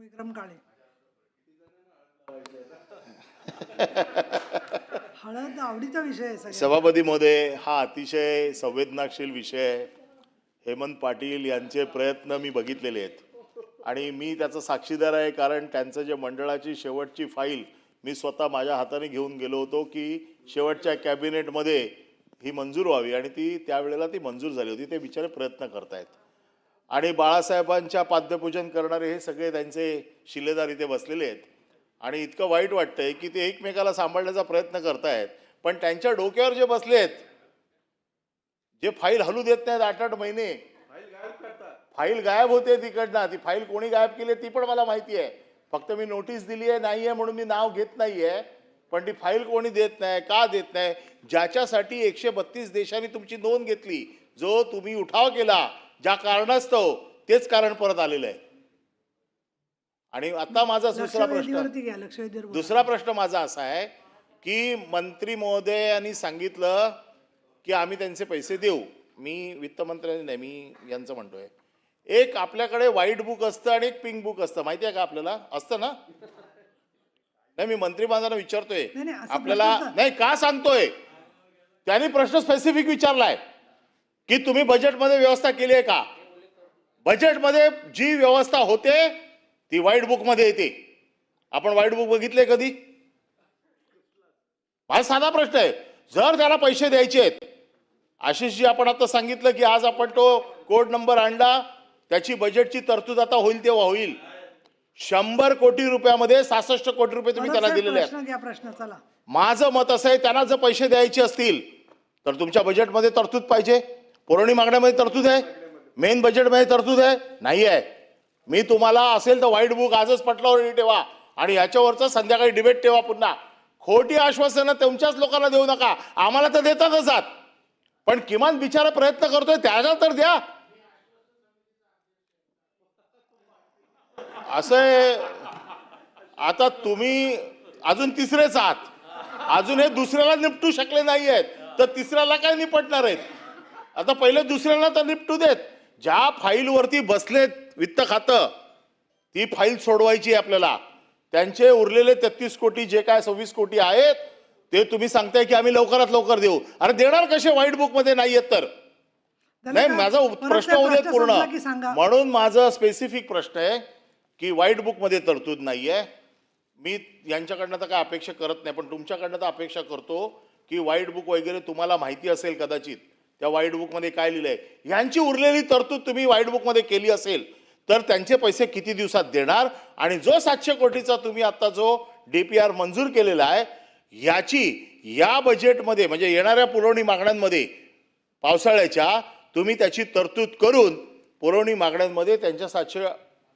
विक्रम काळे. हळद आवडीचा विषय सभापती महोदय हा अतिशय संवेदनाशील विषय आहे. हेमंत पाटील यांचे प्रयत्न मी बघितलेले आहेत. आणि मी त्याचा साक्षीदार आहे कारण त्यांचं जे मंडळाची शेवटची फाईल मी स्वतः माझ्या हाताने घेऊन गेलो होतो की शेवटच्या कॅबिनेटमध्ये ही मंजूर व्हावी. आणि ती त्यावेळेला ती मंजूर झाली होती. ते बिचारे प्रयत्न करतायत. आणि बाळासाहेबांच्या पाद्यपूजन करणारे हे सगळे त्यांचे शिलेदार इथे बसलेले आहेत. आणि इतकं वाईट वाटतंय की ते एकमेकाला सांभाळण्याचा प्रयत्न करतायत. पण त्यांच्या डोक्यावर जे बसले आहेत जे फाईल हलू देत नाहीत आठ आठ महिने. फाईल गायब होते तिकडनं. ती फाईल कोणी गायब केली ती पण मला माहिती आहे. फक्त मी नोटीस दिली आहे नाही आहे म्हणून मी नाव घेत नाही आहे. पण ती फाईल कोणी देत नाही का देत नाही? ज्याच्यासाठी एकशे बत्तीस देशांनी तुमची नोंद घेतली जो तुम्ही उठाव केला ज्या कारणास्तव तेच कारण परत आलेलं आहे. आणि आता माझा दुसरा प्रश्न. दुसरा प्रश्न माझा असा आहे की मंत्री महोदयांनी सांगितलं की आम्ही त्यांचे पैसे देऊ. मी वित्तमंत्र्यांनी नाही मी यांचं म्हणतोय. एक आपल्याकडे व्हाईट बुक असतं आणि एक पिंक बुक असतं. माहिती आहे का आपल्याला? असतं ना? नाही मी मंत्री माझ्याला विचारतोय. आपल्याला नाही का सांगतोय? त्यांनी प्रश्न स्पेसिफिक विचारलाय. की तुम्ही बजेटमध्ये व्यवस्था केली आहे का? बजेटमध्ये जी व्यवस्था होते ती व्हाईट बुकमध्ये येते. आपण व्हाईट बुक बघितले कधी? हा साधा प्रश्न आहे. जर त्याला पैसे द्यायचे आहेत आशिषजी आपण आता सांगितलं की आज आपण तो कोड नंबर आणला त्याची बजेटची तरतूद आता होईल तेव्हा होईल. शंभर कोटी रुपयामध्ये सहासष्ट कोटी रुपये तुम्ही त्याला दिलेले आहेत. माझं मत असं आहे त्यांना जर पैसे द्यायचे असतील तर तुमच्या बजेटमध्ये तरतूद पाहिजे. पुरवणी मागण्यामध्ये तरतूद आहे. मेन बजेटमध्ये तरतूद आहे. नाही आहे. मी तुम्हाला असेल तर व्हाईट बुक आजच पटलावर ठेवा. आणि याच्यावरचं संध्याकाळी डिबेट ठेवा पुन्हा. खोटी आश्वासनं तुमच्याच लोकांना देऊ नका. आम्हाला तर देतातच आहात पण किमान बिचारा प्रयत्न करतोय त्याला तर द्या. असं आहे. आता तुम्ही अजून तिसरेच आहात. अजून हे दुसऱ्याला निपटू शकले नाही आहेत तर तिसऱ्याला काय निपटणार आहेत? आता पहिले दुसऱ्याला तर निपटू देत. ज्या फाईलवरती बसलेत वित्त खातं ती फाईल सोडवायची आहे आपल्याला. त्यांचे उरलेले तेहतीस कोटी जे काय सव्वीस कोटी आहेत ते तुम्ही सांगताय की आम्ही लवकरात लवकर देऊ. अरे देणार कसे? व्हाईट बुकमध्ये नाही आहेत तर नाही? माझा प्रश्न प्रश्न पूर्ण. म्हणून माझं स्पेसिफिक प्रश्न आहे की व्हाईट बुकमध्ये तरतूद नाहीये. मी यांच्याकडनं तर काय अपेक्षा करत नाही पण तुमच्याकडनं तर अपेक्षा करतो की व्हाईट बुक वगैरे तुम्हाला माहिती असेल कदाचित. त्या वाईट बुकमध्ये काय लिहिलंय? यांची उरलेली तरतूद तुम्ही वाईट बुकमध्ये केली असेल तर त्यांचे पैसे किती दिवसात देणार? आणि जो सातशे कोटीचा तुम्ही आता जो डीपीआर मंजूर केलेला आहे याची या बजेटमध्ये म्हणजे येणाऱ्या पुरवणी मागण्यांमध्ये पावसाळ्याच्या तुम्ही त्याची तरतूद करून पुरवणी मागण्यांमध्ये त्यांच्या सातशे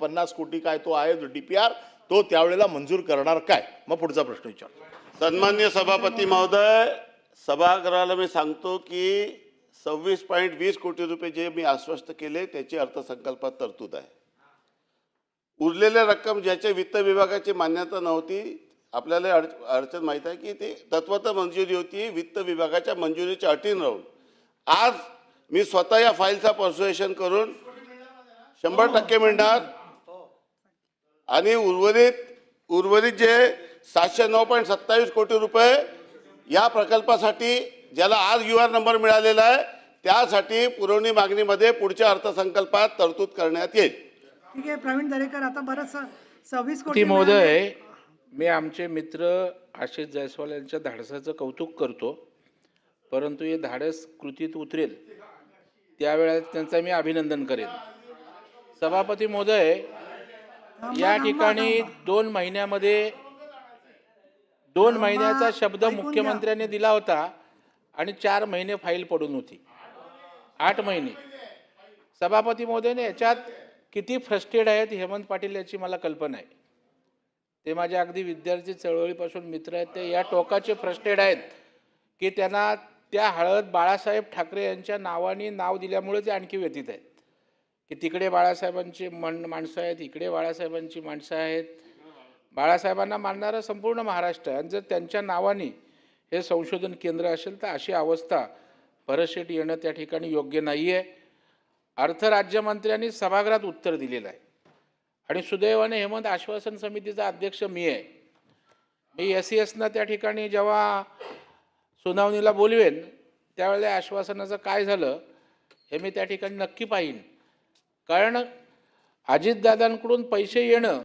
पन्नास कोटी काय तो आहे जो डीपीआर तो त्यावेळेला मंजूर करणार काय? मग पुढचा प्रश्न विचार सन्मान्य सभापती महोदय सभागृहाला मी सांगतो की सव्वीस पॉईंट वीस कोटी रुपये जे मी आश्वस्त केले त्याची अर्थसंकल्पात तरतूद आहे. उरलेल्या रक्कम ज्याच्या वित्त विभागाची मान्यता नव्हती आपल्याला अड अडचण माहीत आहे की ते तत्वत मंजुरी होती वित्त विभागाच्या मंजुरीच्या अटीन राहून आज मी स्वतः या फाईलचा पर्सुएशन करून शंभर टक्के मिळणार. आणि उर्वरित उर्वरित जे सातशे नऊ पॉईंट सत्तावीस कोटी रुपये या प्रकल्पासाठी ज्याला आज यू आर नंबर मिळालेला आहे त्यासाठी पुरवणी मागणीमध्ये पुढच्या अर्थसंकल्पात तरतूद करण्यात येईल ठीक आहे प्रवीण दरेकर आता बरंच सव्वीस कोटी. महोदय मी आमचे मित्र आशिष जयस्वाल यांच्या धाडसाचं कौतुक करतो परंतु हे धाडस कृतीत उतरेल त्यावेळेस त्यांचं मी अभिनंदन करेन सभापती महोदय या ठिकाणी. दोन महिन्यामध्ये दोन महिन्याचा शब्द. मुख्यमंत्र्यांनी दिला होता आणि चार महिने फाईल पडून होती. आठ महिने. सभापती महोदयने याच्यात किती फ्रस्टेड आहेत हेमंत पाटील याची मला कल्पना आहे. ते माझ्या अगदी विद्यार्थी चळवळीपासून मित्र आहेत ते या टोकाचे फ्रस्टेड आहेत की त्यांना त्या हळद बाळासाहेब ठाकरे यांच्या नावाने नाव दिल्यामुळे ते आणखी व्यतीत आहेत. की तिकडे बाळासाहेबांची मन माणसं आहेत इकडे बाळासाहेबांची माणसं आहेत. बाळासाहेबांना मानणारं संपूर्ण महाराष्ट्र आहे आणि जर त्यांच्या नावाने हे संशोधन केंद्र असेल तर अशी अवस्था परशेट येणं त्या ठिकाणी योग्य नाही आहे अर्थ राज्यमंत्र्यांनी सभागृहात उत्तर दिलेलं आहे. आणि सुदैवाने हेमंत आश्वासन समितीचा अध्यक्ष मी आहे. मी एस सी एसनं त्या ठिकाणी जेव्हा सुनावणीला बोलवेन त्यावेळेला आश्वासनाचं काय झालं हे मी त्या ठिकाणी नक्की पाहीन. कारण अजितदादांकडून पैसे येणं